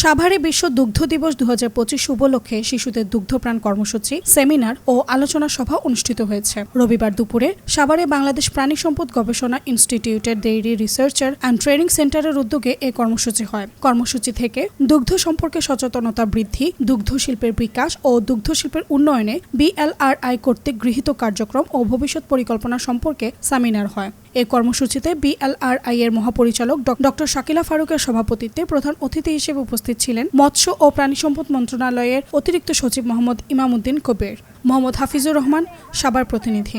সাভারে বিশ্ব দুগ্ধ দিবস দু হাজার পঁচিশ উপলক্ষে শিশুদের দুগ্ধপ্রাণ কর্মসূচি, সেমিনার ও আলোচনা সভা অনুষ্ঠিত হয়েছে। রবিবার দুপুরে সাভারে বাংলাদেশ প্রাণী সম্পদ গবেষণা ইনস্টিটিউটের ডেইরি রিসার্চার অ্যান্ড ট্রেনিং সেন্টারের উদ্যোগে এ কর্মসূচি হয়। কর্মসূচি থেকে দুগ্ধ সম্পর্কে সচেতনতা বৃদ্ধি, দুগ্ধ শিল্পের বিকাশ ও দুগ্ধ শিল্পের উন্নয়নে বিএলআরআই কর্তৃক গৃহীত কার্যক্রম ও ভবিষ্যৎ পরিকল্পনা সম্পর্কে সেমিনার হয়। এই কর্মসূচিতে বিএলআরআই এর মহাপরিচালক ডক্টর শাকিলা ফারুকের সভাপতিত্বে প্রধান অতিথি হিসেবে উপস্থিত ছিলেন মৎস্য ও প্রাণী সম্পদ মন্ত্রণালয়ের অতিরিক্ত সচিব মোহাম্মদ ইমামুদ্দিন কবির, মোহাম্মদ হাফিজুর রহমান সাবার প্রতিনিধি।